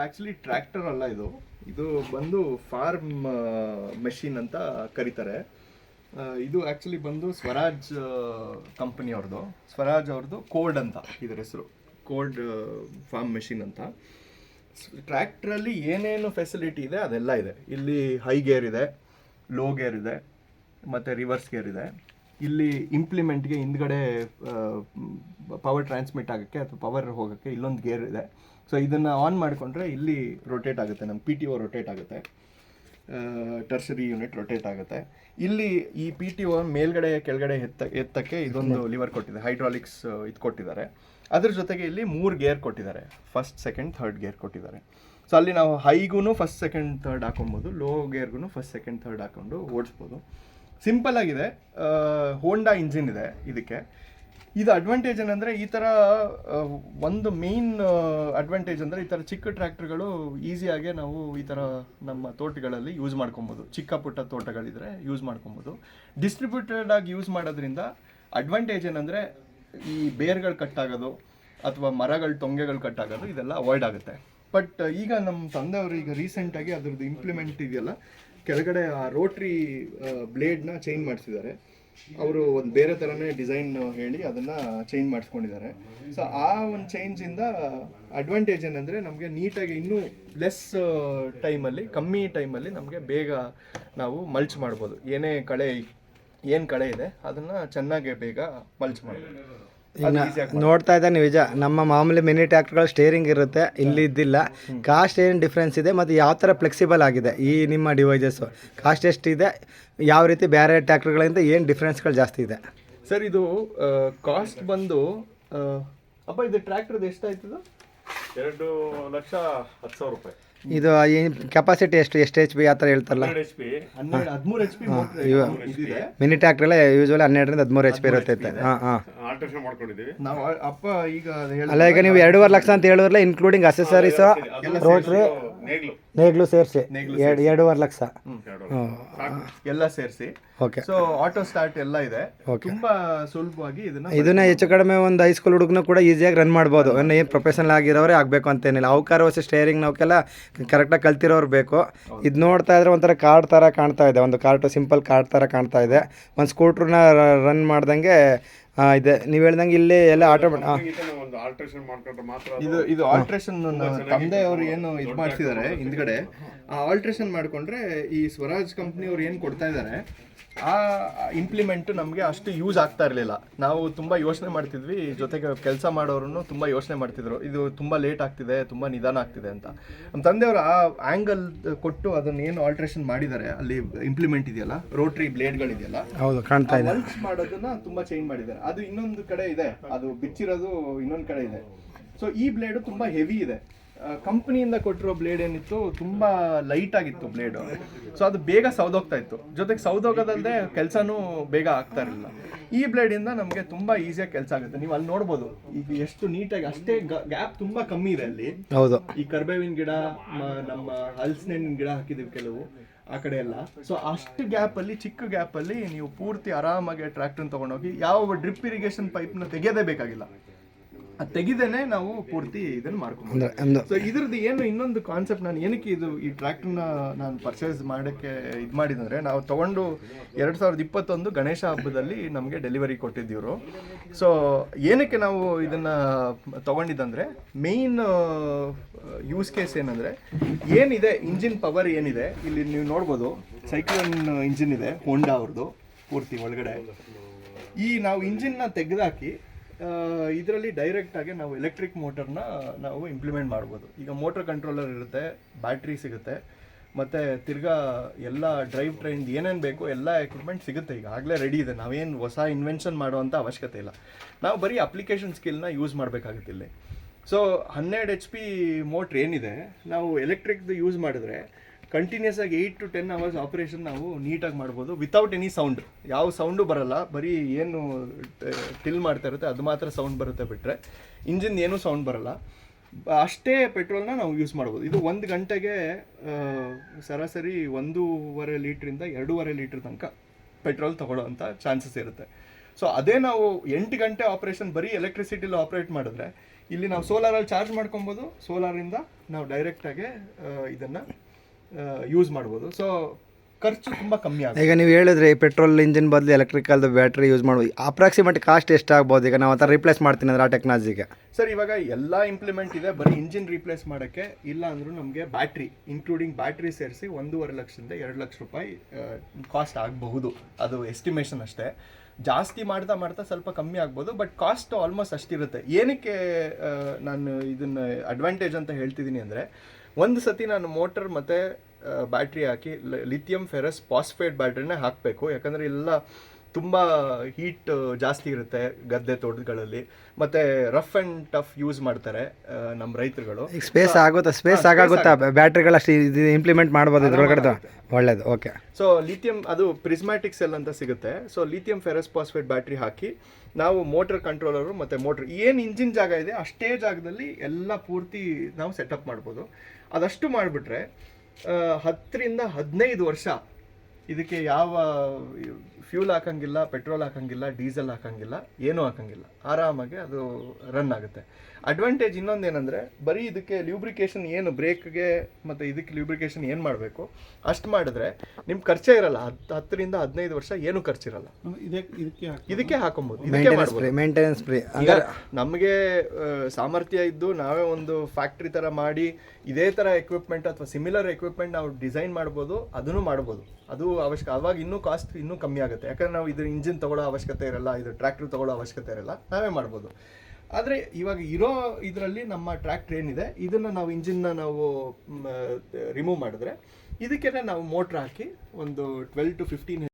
Actually tractor ಅಲ್ಲ ಇದು. ಇದು ಬಂದು ಫಾರ್ಮ್ ಮೆಷಿನ್ ಅಂತ ಕರೀತಾರೆ. ಇದು ಆಕ್ಚುಲಿ ಬಂದು ಸ್ವರಾಜ್ ಕಂಪನಿಯವ್ರದ್ದು ಸ್ವರಾಜ್ ಅವ್ರದ್ದು ಕೋಲ್ಡ್ ಅಂತ ಇದರ ಹೆಸರು. ಕೋಲ್ಡ್ ಫಾರ್ಮ್ ಮೆಷಿನ್ ಅಂತ. ಟ್ರ್ಯಾಕ್ಟ್ರಲ್ಲಿ ಏನೇನು ಫೆಸಿಲಿಟಿ ಇದೆ ಅದೆಲ್ಲ ಇದೆ. ಇಲ್ಲಿ ಹೈ ಗೇರ್ ಇದೆ ಲೋ ಗೇರ್ ಇದೆ, ಮತ್ತು ರಿವರ್ಸ್ ಗೇರ್ ಇದೆ. ಇಲ್ಲಿ ಇಂಪ್ಲಿಮೆಂಟ್ಗೆ ಹಿಂದ್ಗಡೆ ಪವರ್ ಟ್ರಾನ್ಸ್ಮಿಟ್ ಆಗೋಕ್ಕೆ ಅಥವಾ ಪವರ್ ಹೋಗೋಕ್ಕೆ ಇಲ್ಲೊಂದು ಗೇರ್ ಇದೆ. ಸೊ ಇದನ್ನು ಆನ್ ಮಾಡಿಕೊಂಡ್ರೆ ಇಲ್ಲಿ ರೊಟೇಟ್ ಆಗುತ್ತೆ ನಮ್ಮ ಪಿ ಟಿ ಒ ರೊಟೇಟ್ ಆಗುತ್ತೆ. ಟರ್ಸರಿ ಯೂನಿಟ್ ರೊಟೇಟ್ ಆಗುತ್ತೆ. ಇಲ್ಲಿ ಈ ಪಿ ಟಿ ಒ ಮೇಲ್ಗಡೆ ಕೆಳಗಡೆ ಎತ್ತ ಎತ್ತಕ್ಕೆ ಇದೊಂದು ಲಿವರ್ ಕೊಟ್ಟಿದೆ ಹೈಡ್ರಾಲಿಕ್ಸ್ ಇದು ಕೊಟ್ಟಿದ್ದಾರೆ. ಅದ್ರ ಜೊತೆಗೆ ಇಲ್ಲಿ ಮೂರು ಗೇರ್ ಕೊಟ್ಟಿದ್ದಾರೆ ಫಸ್ಟ್ ಸೆಕೆಂಡ್ ಥರ್ಡ್ ಗೇರ್ ಕೊಟ್ಟಿದ್ದಾರೆ. ಸೊ ಅಲ್ಲಿ ನಾವು ಹೈಗೂ ಫಸ್ಟ್ ಸೆಕೆಂಡ್ ಥರ್ಡ್ ಹಾಕೊಬೋದು ಲೋ ಗೇರ್ಗೂ ಫಸ್ಟ್ ಸೆಕೆಂಡ್ ಥರ್ಡ್ ಹಾಕೊಂಡು ಓಡಿಸ್ಬೋದು. ಸಿಂಪಲ್ ಆಗಿದೆ. ಹೋಂಡಾ ಇಂಜಿನ್ ಇದೆ ಇದಕ್ಕೆ. ಇದು ಅಡ್ವಾಂಟೇಜ್ ಏನಂದರೆ ಈ ಥರ ಒಂದು ಮೇನ್ ಅಡ್ವಾಂಟೇಜ್ ಅಂದರೆ ಈ ಥರ ಚಿಕ್ಕ ಟ್ರ್ಯಾಕ್ಟರ್ಗಳು ಈಸಿಯಾಗಿ ನಾವು ಈ ಥರ ನಮ್ಮ ತೋಟಗಳಲ್ಲಿ ಯೂಸ್ ಮಾಡ್ಕೊಬೋದು. ಚಿಕ್ಕ ಪುಟ್ಟ ತೋಟಗಳಿದ್ರೆ ಯೂಸ್ ಮಾಡ್ಕೊಬೋದು. ಡಿಸ್ಟ್ರಿಬ್ಯೂಟೆಡ್ ಆಗಿ ಯೂಸ್ ಮಾಡೋದ್ರಿಂದ ಅಡ್ವಾಂಟೇಜ್ ಏನಂದರೆ ಈ ಬೇರ್ಗಳು ಕಟ್ಟಾಗೋದು ಅಥವಾ ಮರಗಳು, ತೊಂಗೆಗಳು ಕಟ್ಟಾಗೋದು ಇದೆಲ್ಲ ಅವಾಯ್ಡ್ ಆಗುತ್ತೆ. ಬಟ್ ಈಗ ನಮ್ಮ ತಂದೆಯವರು ಈಗ ರೀಸೆಂಟಾಗಿ ಅದ್ರದ್ದು ಇಂಪ್ಲಿಮೆಂಟ್ ಇದೆಯಲ್ಲ, ಕೆಳಗಡೆ ಆ ರೋಟ್ರಿ ಬ್ಲೇಡ್ನ ಚೇಂಜ್ ಮಾಡಿಸಿದ್ದಾರೆ. ಅವರು ಒಂದು ಬೇರೆ ಥರನೇ ಡಿಸೈನ್ ಹೇಳಿ ಅದನ್ನು ಚೇಂಜ್ ಮಾಡಿಸ್ಕೊಂಡಿದ್ದಾರೆ. ಸೊ ಆ ಒಂದು ಚೇಂಜಿಂದ ಅಡ್ವಾಂಟೇಜ್ ಏನಂದರೆ ನಮಗೆ ನೀಟಾಗಿ ಇನ್ನೂ ಲೆಸ್ ಟೈಮಲ್ಲಿ ಕಮ್ಮಿ ಟೈಮಲ್ಲಿ ನಮಗೆ ಬೇಗ ನಾವು ಮಲ್ಚ್ ಮಾಡ್ಬೋದು. ಏನೇ ಕಳೆ ಏನು ಕಳೆ ಇದೆ, ಅದನ್ನು ಚೆನ್ನಾಗಿ ಬೇಗ ಮಲ್ಚ್ ಮಾಡ್ಬೋದು. ನೋಡ್ತಾ ಇದ್ದಾನೆ ನಿಜ. ನಮ್ಮ ಮಾಮೂಲಿ ಮಿನಿ ಟ್ರ್ಯಾಕ್ಟರ್ಗಳು ಸ್ಟೇರಿಂಗ್ ಇರುತ್ತೆ ಇಲ್ಲಿ ಇದ್ದಿಲ್ಲ. ಕಾಸ್ಟ್ ಏನು ಡಿಫ್ರೆನ್ಸ್ ಇದೆ ಮತ್ತು ಯಾವ ಥರ ಫ್ಲೆಕ್ಸಿಬಲ್ ಆಗಿದೆ ಈ ನಿಮ್ಮ ಡಿವೈಸಸ್ಸು ಕಾಸ್ಟ್ ಎಷ್ಟಿದೆ ಯಾವ ರೀತಿ ಬೇರೆ ಟ್ರ್ಯಾಕ್ಟರ್ಗಳಿಂದ ಏನು ಡಿಫ್ರೆನ್ಸ್ಗಳು ಜಾಸ್ತಿ ಇದೆ? ಸರ್ ಇದು ಕಾಸ್ಟ್ ಬಂದು ಅಪ್ಪ ಇದು ಟ್ರ್ಯಾಕ್ಟರ್ದು ಎಷ್ಟಾಯ್ತದ? ಎರಡು ಲಕ್ಷ ಹತ್ತು ಸಾವಿರ ರೂಪಾಯಿ. ಇದು ಈ ಕೆಪಾಸಿಟಿ ಎಷ್ಟು ಎಷ್ಟು ಎಚ್ ಬಿ ಆ ಥರ ಹೇಳ್ತಾರಲ್ಲ? ಪಿ ಪಿ ಮಿನಿ ಟ್ಯಾಕ್ಟ್ರೆಲ್ಲ ಯೂಶ್ವಲಿ ಹನ್ನೆರಡರಿಂದ ಹದಿಮೂರು ಎಚ್ ಪಿ ಇರುತ್ತೆ ಹಾಂ ಹಾಂ. ಮಾಡ್ಕೊಂಡಿದ್ದೀವಿ. ನಾವು ಅಪ್ಪ ಈಗ ಅಲ್ಲ ಈಗ ನೀವು ಎರಡೂವರೆ ಲಕ್ಷ ಅಂತ ಹೇಳಿದ್ರಲ್ಲ ಇನ್ಕ್ಲೂಡಿಂಗ್ ಅಸೆಸರೀಸ್ ರೋಟ್ರಿ ನೇಗ್ಲು. ನೇಗ್ಲು ಸೇರಿಸಿ. ಎರಡು ಎರಡೂವರೆ ಲಕ್ಷ. ಎರಡು ಎಲ್ಲ ಸೇರಿಸಿ. ಓಕೆ. ಸೊ ಆಟೋ ಸ್ಟಾರ್ಟ್ ಎಲ್ಲ ಇದೆ. ತುಂಬಾ ಸುಲಭವಾಗಿ ಇದನ್ನ ಇದನ್ನ ಹೆಚ್ಚು ಕಡಿಮೆ ಒಂದು ಹೈಸ್ಕೂಲ್ ಹುಡುಗನ ಕೂಡ ಈಸಿಯಾಗಿ ರನ್ ಮಾಡ್ಬೋದು. ಏನು ಏನು ಪ್ರೊಫೆಷನಲ್ ಆಗಿರೋರೇ ಆಗಬೇಕು ಅಂತೇನಿಲ್ಲ. ಅವಕಾರ ವಸ್ತು ಸ್ಟೇರಿಂಗ್ ನಾವಕ್ಕೆಲ್ಲ ಕರೆಕ್ಟಾಗಿ ಕಲ್ತಿರೋರು ಬೇಕು. ಇದು ನೋಡ್ತಾ ಇದ್ರೆ ಒಂಥರ ಕಾರ್ಡ್ ಥರ ಕಾಣ್ತಾ ಇದೆ. ಒಂದು ಕಾರ್ಟು ಸಿಂಪಲ್ ಕಾರ್ಡ್ ಥರ ಕಾಣ್ತಾ ಇದೆ. ಒಂದು ಸ್ಕೂಟ್ರನ್ನ ರನ್ ಮಾಡ್ದಂಗೆ ಆ, ಇದೆ. ನೀವು ಹೇಳ್ದಂಗೆ ಇಲ್ಲಿ ಎಲ್ಲ ಆಟೋಮೆಟ್ ಇದನ್ನ ಒಂದು ಆಲ್ಟ್ರೇಷನ್ ಮಾಡ್ಕೊಂಡ್ರೆ ಮಾತ್ರ ಇದು ಇದು ಆಲ್ಟ್ರೇಷನ್ ತಂದೆ ಅವರು ಏನು ಇದು ಮಾಡ್ತಿದ್ದಾರೆ ಹಿಂದ್ಗಡೆ. ಆ ಆಲ್ಟ್ರೇಷನ್ ಮಾಡ್ಕೊಂಡ್ರೆ ಈ ಸ್ವರಾಜ್ ಕಂಪ್ನಿ ಅವ್ರು ಏನು ಕೊಡ್ತಾ ಇದ್ದಾರೆ ಆ ಇಂಪ್ಲಿಮೆಂಟ್ ನಮಗೆ ಅಷ್ಟು ಯೂಸ್ ಆಗ್ತಾ ಇರಲಿಲ್ಲ. ನಾವು ತುಂಬ ಯೋಚನೆ ಮಾಡ್ತಿದ್ವಿ ಜೊತೆಗೆ ಕೆಲಸ ಮಾಡೋರು ತುಂಬ ಯೋಚನೆ ಮಾಡ್ತಿದ್ರು. ಇದು ತುಂಬ ಲೇಟ್ ಆಗ್ತಿದೆ ತುಂಬ ನಿಧಾನ ಆಗ್ತಿದೆ ಅಂತ. ನಮ್ಮ ತಂದೆಯವರು ಆ ಆ್ಯಂಗಲ್ ಕೊಟ್ಟು ಅದನ್ನ ಏನು ಆಲ್ಟ್ರೇಷನ್ ಮಾಡಿದ್ದಾರೆ ಅಲ್ಲಿ ಇಂಪ್ಲಿಮೆಂಟ್ ಇದೆಯಲ್ಲ ರೋಟ್ರಿ ಬ್ಲೇಡ್ಗಳಿದೆಯಲ್ಲ ಹೌದು ಕಾಣ್ತಾ ಇದೆ. ಮಾಡೋದನ್ನ ತುಂಬಾ ಚೇಂಜ್ ಮಾಡಿದ್ದಾರೆ. ಅದು ಇನ್ನೊಂದು ಕಡೆ ಇದೆ. ಅದು ಬಿಚ್ಚಿರೋದು ಇನ್ನೊಂದು ಕಡೆ ಇದೆ. ಸೊ ಈ ಬ್ಲೇಡ್ ತುಂಬಾ ಹೆವಿ ಇದೆ. ಕಂಪ್ನಿಯಿಂದ ಕೊಟ್ಟಿರೋ ಬ್ಲೇಡ್ ಏನಿತ್ತು ತುಂಬಾ ಲೈಟ್ ಆಗಿತ್ತು ಬ್ಲೇಡ್ ಸೊ ಅದು ಬೇಗ ಸೌದೋಗ್ತಾ ಇತ್ತು. ಜೊತೆಗೆ ಸೌದೋಗೋದಲ್ಲದೆ ಕೆಲಸನೂ ಬೇಗ ಆಗ್ತಾ ಇರಲಿಲ್ಲ. ಈ ಬ್ಲೇಡ್ ಇಂದ ನಮಗೆ ತುಂಬಾ ಈಸಿಯಾಗಿ ಕೆಲಸ ಆಗುತ್ತೆ. ನೀವು ಅಲ್ಲಿ ನೋಡ್ಬೋದು. ಈಗ ಎಷ್ಟು ನೀಟಾಗಿ ಅಷ್ಟೇ ಗ್ಯಾಪ್ ತುಂಬಾ ಕಮ್ಮಿ ಇದೆ ಅಲ್ಲಿ. ಹೌದು. ಈ ಕರ್ಬೇವಿನ ಗಿಡ ನಮ್ಮ ಹಲಸಿನ ಗಿಡ ಹಾಕಿದೀವಿ ಕೆಲವು. ಆ ಕಡೆ ಎಲ್ಲ. ಸೊ ಅಷ್ಟು ಗ್ಯಾಪ್ ಅಲ್ಲಿ, ಚಿಕ್ಕ ಗ್ಯಾಪ್ ಅಲ್ಲಿ ನೀವು ಪೂರ್ತಿ ಆರಾಮಾಗಿ ಟ್ರ್ಯಾಕ್ಟರ್ ತಗೊಂಡೋಗಿ, ಯಾವ ಡ್ರಿಪ್ ಇರಿಗೇಷನ್ ಪೈಪ್ನ ತೆಗೆಯೋದೇ ಬೇಕಾಗಿಲ್ಲ. ತೆಗಿದೇನೆ ನಾವು ಪೂರ್ತಿ ಇದನ್ನ ಮಾಡ್ಕೊಂಡು ಸೊ ಇದ್ರದ್ದು ಏನು ಇನ್ನೊಂದು ಕಾನ್ಸೆಪ್ಟ್ ನಾನು ಏನಕ್ಕೆ ಇದು ಈ ಟ್ರ್ಯಾಕ್ಟರ್ನ ನಾನು ಪರ್ಚೇಸ್ ಮಾಡೋಕ್ಕೆ ಇದು ಮಾಡಿದಂದ್ರೆ ನಾವು ತಗೊಂಡು ಎರಡು ಸಾವಿರದ ಇಪ್ಪತ್ತೊಂದು ಗಣೇಶ ಹಬ್ಬದಲ್ಲಿ ನಮಗೆ ಡೆಲಿವರಿ ಕೊಟ್ಟಿದ್ದೀವರು. ಸೊ ಏನಕ್ಕೆ ನಾವು ಇದನ್ನು ತಗೊಂಡಿದ್ದಂದರೆ ಮೇಯ್ನ್ ಯೂಸ್ ಕೇಸ್ ಏನಂದರೆ ಏನಿದೆ ಇಂಜಿನ್ ಪವರ್ ಏನಿದೆ ಇಲ್ಲಿ ನೀವು ನೋಡ್ಬೋದು ಸೈಕ್ಲೋನ್ ಇಂಜಿನ್ ಇದೆ ಹೋಂಡಾ ಅವ್ರದ್ದು ಪೂರ್ತಿ ಒಳಗಡೆ. ಈ ನಾವು ಇಂಜಿನ್ನ ತೆಗೆದಾಕಿ ಇದರಲ್ಲಿ ಡೈರೆಕ್ಟಾಗಿ ನಾವು ಎಲೆಕ್ಟ್ರಿಕ್ ಮೋಟರ್ನ ನಾವು ಇಂಪ್ಲಿಮೆಂಟ್ ಮಾಡ್ಬೋದು. ಈಗ ಮೋಟರ್ ಕಂಟ್ರೋಲರ್ ಇರುತ್ತೆ ಬ್ಯಾಟ್ರಿ ಸಿಗುತ್ತೆ, ಮತ್ತು ತಿರ್ಗಾ ಎಲ್ಲ ಡ್ರೈವ್ ಟ್ರೈನ್ ಏನೇನು ಬೇಕು ಎಲ್ಲ ಎಕ್ವಿಪ್ಮೆಂಟ್ ಸಿಗುತ್ತೆ ಈಗ. ಆಗಲೇ ರೆಡಿ ಇದೆ. ನಾವೇನು ಹೊಸ ಇನ್ವೆನ್ಷನ್ ಮಾಡುವಂಥ ಅವಶ್ಯಕತೆ ಇಲ್ಲ. ನಾವು ಬರೀ ಅಪ್ಲಿಕೇಶನ್ ಸ್ಕಿಲ್ನ ಯೂಸ್ ಮಾಡಬೇಕಾಗುತ್ತೆ ಇಲ್ಲಿ. ಸೊ ಹನ್ನೆರಡು ಎಚ್ ಪಿ ಮೋಟ್ರ್ ಏನಿದೆ, ನಾವು ಎಲೆಕ್ಟ್ರಿಕ್ದು ಯೂಸ್ ಮಾಡಿದ್ರೆ ಕಂಟಿನ್ಯೂಸ್ ಆಗಿ eight to ten hours operation ನಾವು ನೀಟಾಗಿ ಮಾಡ್ಬೋದು ವಿತೌಟ್ ಎನಿ ಸೌಂಡ್ ಯಾವ ಸೌಂಡು ಬರಲ್ಲ, ಬರೀ ಏನು ಟಿಲ್ ಮಾಡ್ತಾ ಇರುತ್ತೆ, ಅದು ಮಾತ್ರ ಸೌಂಡ್ ಬರುತ್ತೆ ಬಿಟ್ಟರೆ ಇಂಜಿನ್ ಏನೂ ಸೌಂಡ್ ಬರಲ್ಲ. ಅಷ್ಟೇ ಪೆಟ್ರೋಲ್ನ ನಾವು ಯೂಸ್ ಮಾಡ್ಬೋದು. ಇದು ಒಂದು ಗಂಟೆಗೆ ಸರಾಸರಿ ಒಂದೂವರೆ ಲೀಟ್ರಿಂದ ಎರಡೂವರೆ ಲೀಟ್ರ್ ತನಕ ಪೆಟ್ರೋಲ್ ತಗೊಳ್ಳೋ ಅಂತ ಚಾನ್ಸಸ್ ಇರುತ್ತೆ. ಸೊ ಅದೇ ನಾವು ಎಂಟು ಗಂಟೆ ಆಪರೇಷನ್ ಬರೀ ಎಲೆಕ್ಟ್ರಿಸಿಟಿಲಿ ಆಪ್ರೇಟ್ ಮಾಡಿದ್ರೆ, ಇಲ್ಲಿ ನಾವು ಸೋಲಾರಲ್ಲಿ ಚಾರ್ಜ್ ಮಾಡ್ಕೊಬೋದು. ಸೋಲಾರಿಂದ ನಾವು ಡೈರೆಕ್ಟಾಗಿ ಇದನ್ನು ಯೂಸ್ ಮಾಡ್ಬೋದು. ಸೊ ಖರ್ಚು ತುಂಬ ಕಮ್ಮಿ ಆಗುತ್ತೆ. ಈಗ ನೀವು ಹೇಳಿದ್ರೆ ಪೆಟ್ರೋಲ್ ಇಂಜಿನ್ ಬದಲು ಎಲೆಕ್ಟ್ರಿಕಲ್ದು ಬ್ಯಾಟ್ರಿ ಯೂಸ್ ಮಾಡ್ಬೋದು. ಅಪ್ರಾಕ್ಸಿಮೇಟ್ ಕಾಸ್ಟ್ ಎಷ್ಟಾಗ್ಬೋದು? ಈಗ ನಾವು ಆ ಥರ ರಿಪ್ಲೇಸ್ ಮಾಡ್ತೀನಿ ಅಂದ್ರೆ ಆ ಟೆಕ್ನಾಲಜಿಗೆ ಸರ್ ಇವಾಗ ಎಲ್ಲ ಇಂಪ್ಲಿಮೆಂಟ್ ಇದೆ. ಬರೀ ಇಂಜಿನ್ ರೀಪ್ಲೇಸ್ ಮಾಡೋಕ್ಕೆ ಇಲ್ಲ ಅಂದ್ರೂ ನಮಗೆ ಬ್ಯಾಟ್ರಿ ಇನ್ಕ್ಲೂಡಿಂಗ್ ಬ್ಯಾಟ್ರಿ ಸೇರಿಸಿ ಒಂದೂವರೆ ಲಕ್ಷದಿಂದ ಎರಡು ಲಕ್ಷ ರೂಪಾಯಿ ಕಾಸ್ಟ್ ಆಗಬಹುದು. ಅದು ಎಸ್ಟಿಮೇಷನ್ ಅಷ್ಟೇ. ಜಾಸ್ತಿ ಮಾಡ್ತಾ ಮಾಡ್ತಾ ಸ್ವಲ್ಪ ಕಮ್ಮಿ ಆಗ್ಬೋದು ಬಟ್ ಕಾಸ್ಟ್ ಆಲ್ಮೋಸ್ಟ್ ಅಷ್ಟಿರುತ್ತೆ. ಏನಕ್ಕೆ ನಾನು ಇದನ್ನು ಅಡ್ವಾಂಟೇಜ್ ಅಂತ ಹೇಳ್ತಿದ್ದೀನಿ ಅಂದರೆ ಒಂದು ಸತಿ ನಾನು ಮೋಟರ್ ಮತ್ತು ಬ್ಯಾಟ್ರಿ ಹಾಕಿ ಲಿಥಿಯಂ ಫೆರಸ್ ಪಾಸ್ಫೇಟ್ ಬ್ಯಾಟ್ರಿನೇ ಹಾಕಬೇಕು. ಯಾಕಂದರೆ ಎಲ್ಲ ತುಂಬ ಹೀಟ್ ಜಾಸ್ತಿ ಇರುತ್ತೆ ಗದ್ದೆ ತೋಟಗಳಲ್ಲಿ. ಮತ್ತೆ ರಫ್ ಆ್ಯಂಡ್ ಟಫ್ ಯೂಸ್ ಮಾಡ್ತಾರೆ ನಮ್ಮ ರೈತರುಗಳು. ಈಗ ಸ್ಪೇಸ್ ಆಗುತ್ತಾ? ಸ್ಪೇಸ್ ಆಗಾಗುತ್ತಾ ಬ್ಯಾಟ್ರಿಗಳು ಅಷ್ಟು ಇದು ಇಂಪ್ಲಿಮೆಂಟ್ ಮಾಡ್ಬೋದು ಇದ್ರೊಳಗಡೆ ಒಳ್ಳೇದು ಓಕೆ ಸೊ ಲಿಥಿಯಂ ಅದು ಪ್ರಿಸ್ಮ್ಯಾಟಿಕ್ ಸೆಲ್ ಅಂತ ಸಿಗುತ್ತೆ. So lithium ferrous phosphate battery ಹಾಕಿ ನಾವು ಮೋಟರ್ ಕಂಟ್ರೋಲರು ಮತ್ತು ಮೋಟರ್ ಏನು ಇಂಜಿನ್ ಜಾಗ ಇದೆ ಅಷ್ಟೇ ಜಾಗದಲ್ಲಿ ಎಲ್ಲ ಪೂರ್ತಿ ನಾವು ಸೆಟಪ್ ಮಾಡ್ಬೋದು. ಅದಷ್ಟು ಮಾಡಿಬಿಟ್ರೆ ಹತ್ತರಿಂದ ಹದಿನೈದು ವರ್ಷ ಇದಕ್ಕೆ ಯಾವ ಫ್ಯೂಲ್ ಹಾಕಂಗಿಲ್ಲ ಪೆಟ್ರೋಲ್ ಹಾಕಂಗಿಲ್ಲ ಡೀಸೆಲ್ ಹಾಕಂಗಿಲ್ಲ ಏನೂ ಹಾಕಂಗಿಲ್ಲ. ಆರಾಮಾಗಿ ಅದು ರನ್ ಆಗುತ್ತೆ. ಅಡ್ವಾಂಟೇಜ್ ಇನ್ನೊಂದು ಏನಂದರೆ ಬರೀ ಇದಕ್ಕೆ ಲ್ಯೂಬ್ರಿಕೇಶನ್ ಏನು ಬ್ರೇಕ್ಗೆ ಮತ್ತು ಇದಕ್ಕೆ ಲ್ಯೂಬ್ರಿಕೇಶನ್ ಏನು ಮಾಡಬೇಕು ಅಷ್ಟು ಮಾಡಿದ್ರೆ ನಿಮ್ಮ ಖರ್ಚೇ ಇರಲ್ಲ. ಹತ್ತು ಹತ್ತರಿಂದ ಹದಿನೈದು ವರ್ಷ ಏನು ಖರ್ಚಿರಲ್ಲ. ಇದಕ್ಕೆ ಹಾಕೊಬೋದು. ಇದಕ್ಕೆ ಮಾಡ್ಬೋದು. ನಮಗೆ ಸಾಮರ್ಥ್ಯ ಇದ್ದು ನಾವೇ ಒಂದು ಫ್ಯಾಕ್ಟ್ರಿ ಥರ ಮಾಡಿ ಇದೇ ಥರ ಎಕ್ವಿಪ್ಮೆಂಟ್ ಅಥವಾ ಸಿಮಿಲರ್ ಎಕ್ವಿಪ್ಮೆಂಟ್ ನಾವು ಡಿಸೈನ್ ಮಾಡ್ಬೋದು ಅದನ್ನು ಮಾಡ್ಬೋದು. ಅದು ಅವಶ್ಯಕ ಅವಾಗ ಇನ್ನೂ ಕಾಸ್ಟ್ ಇನ್ನೂ ಕಮ್ಮಿ ಆಗುತ್ತೆ. ಯಾಕಂದ್ರೆ ನಾವು ಇದ್ರ ಇಂಜಿನ್ ತಗೊಳ್ಳೋ ಅವಶ್ಯಕತೆ ಇರಲ್ಲ ಇದು ಟ್ರ್ಯಾಕ್ಟರ್ ತಗೊಳ್ಳೋ ಅವಶ್ಯಕತೆ ಇರಲ್ಲ ನಾವೇ ಮಾಡ್ಬೋದು. ಆದರೆ ಇವಾಗ ಇರೋ ಇದರಲ್ಲಿ ನಮ್ಮ ಟ್ರ್ಯಾಕ್ಟರ್ ಏನಿದೆ ಇದನ್ನು ನಾವು ಇಂಜಿನ್ನ ನಾವು ರಿಮೂವ್ ಮಾಡಿದ್ರೆ ಇದಕ್ಕೆ ನಾವು ಮೋಟ್ರ್ ಹಾಕಿ ಒಂದು ಟ್ವೆಲ್ ಟು ಫಿಫ್ಟೀನ್